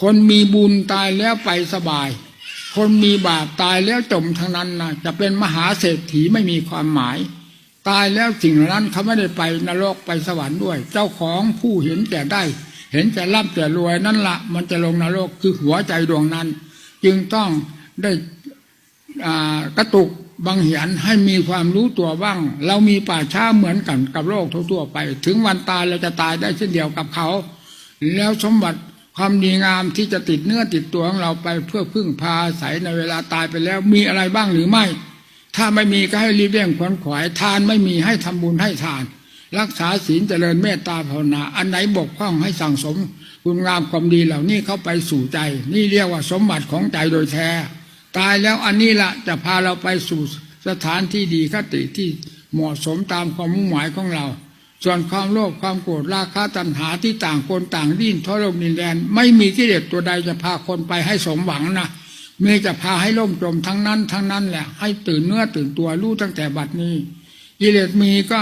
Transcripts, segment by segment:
คนมีบุญตายแล้วไปสบาย คนมีบาปตายแล้วจมทั้งนั้นนะจะเป็นมหาเศรษฐีไม่มีความหมาย ตายแล้วสิ่งนั้นเขาไม่ได้ไปนรกไปสวรรค์ด้วย เจ้าของผู้เห็นแต่ได้ เห็นแต่ร่ำแต่รวยนั่นละมันจะลงนรกคือหัวใจดวงนั้น จึงต้องได้กระตุกบังเหียนให้มีความรู้ตัวบ้าง เรามีป่าช้าเหมือนกันกับโลกทั่วๆไป ถึงวันตายเราจะตายได้เช่นเดียวกับเขา แล้วสมบัติ ความดีงามที่จะติดเนื้อติดตัวของเราไปเพื่อพึ่งพาอาศัยในเวลาตายไปแล้วมีอะไรบ้างหรือไม่ ถ้าไม่มีก็ให้รีบเร่งขวนขวายทานไม่มีให้ทำบุญให้ทาน รักษาศีลเจริญเมตตาภาวนา อันไหนบกพร่องให้สั่งสม คุณงามความดีเหล่านี้เข้าไปสู่ใจ นี่เรียกว่าสมบัติของใจโดยแท้ ตายแล้วอันนี้ละจะพาเราไปสู่สถานที่ดีคติที่เหมาะสมตามความมุ่งหมายของเรา ส่วนความโลภความโกรธราคะตัณหาที่ต่างคนต่างดิ้นทรมดินแดน ไม่มีกิเลสตัวใดจะพาคนไปให้สมหวังนะมีจะพาให้ล่มจมทั้งนั้น ทั้งนั้นแหละ ให้ตื่นเนื้อตื่นตัวรู้ตั้งแต่บัดนี้กิเลสมีก็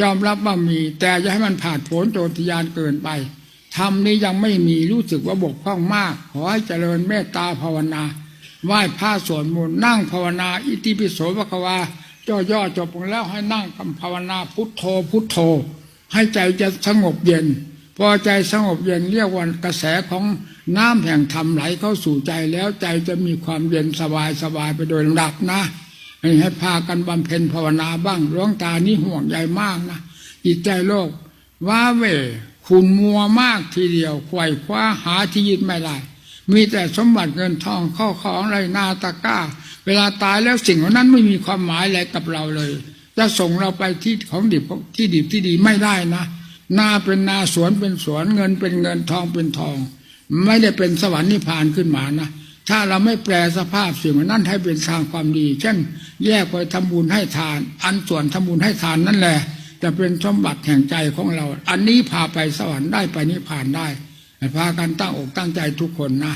ยอมรับว่ามี แต่อย่าให้มันผ่านผลโจรทยานเกินไปธรรมนี้ยังไม่มีรู้สึกว่าบกพร่องมาก ขอให้เจริญเมตตาภาวนาไหว้พระสวดมนต์นั่งภาวนา อิติปิโสภควาย่อๆจบลงแล้วให้นั่งคำภาวนาพุทโธพุทโธ ให้ใจจะสงบเย็น พอใจสงบเย็นเรียกว่ากระแสของน้ำแห่งธรรมไหลเข้าสู่ใจแล้วใจจะมีความเย็นสบายสบายไปโดยลำดับนะให้พากันบำเพ็ญภาวนาบ้างหลวงตานี่ห่วงใยมากนะจิตใจโลกว้าเวขุนมัวมากทีเดียวไขว่คว้าหาที่ยึดไม่ได้มีแต่สมบัติเงินทองข้าของไรนาตะก้า เวลาตายแล้วสิ่งเหล่านั้นไม่มีความหมายอะไรกับเราเลย จะส่งเราไปที่ของดิบที่ดิบที่ดีไม่ได้นะนาเป็นนาสวนเป็นสวนเงินเป็นเงินทองเป็นทอง ไม่ได้เป็นสวรรค์นิพพานขึ้นมานะถ้าเราไม่แปลสภาพสิ่งนั้นให้เป็นทางความดี เช่น แยกไปทำบุญให้ทาน อันส่วนทำบุญให้ทานนั่นแหละ จะเป็นสมบัติแห่งใจของเรา อันนี้พาไปสวรรค์ได้ไปนิพพานได้พากันตั้งอกตั้งใจทุกคนนะ